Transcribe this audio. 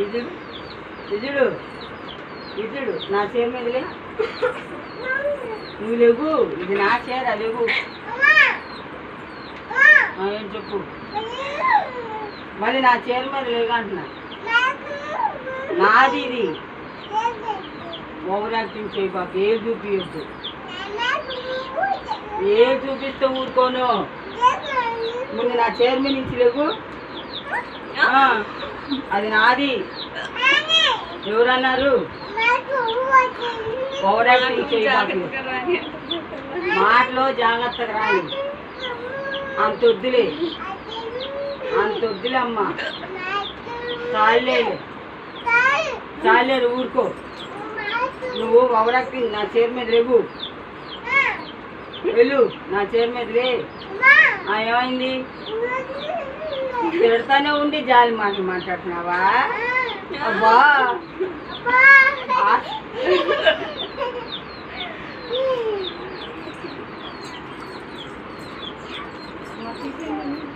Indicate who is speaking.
Speaker 1: ఇజుడు ఇజుడు ఇజుడు. నా చీర మీదలే నువ్వు లేవు ఇది నా చీర లేవు. ఏం చెప్పు? మళ్ళీ నా చీర మీద లేవు అంటున్నా. నాది ఇది. ఓవర్ యాక్టింగ్ చేయి బాబు ఏ చూపియొద్దు. ఏ చూపిస్తే ఊరుకోను. ముందు నా చీర మీద నుంచి లేవు. ఆ, అది నాది. ఎవరన్నారు? మాటలో జాగ్రత్తగా రాని అంత వద్దులే. అంత వద్దులే అమ్మా. చాలే చాలేరు ఊరుకో. నువ్వు యాక్టింగ్ నా చీర మీద లేవు వెళ్ళు నా చీర మీద ఆ, ఏమైంది? తిడతానే ఉండి జాలి మాటలు మాట్లాడుతున్నావా అబ్బా ఆ-
Speaker 2: Thank you.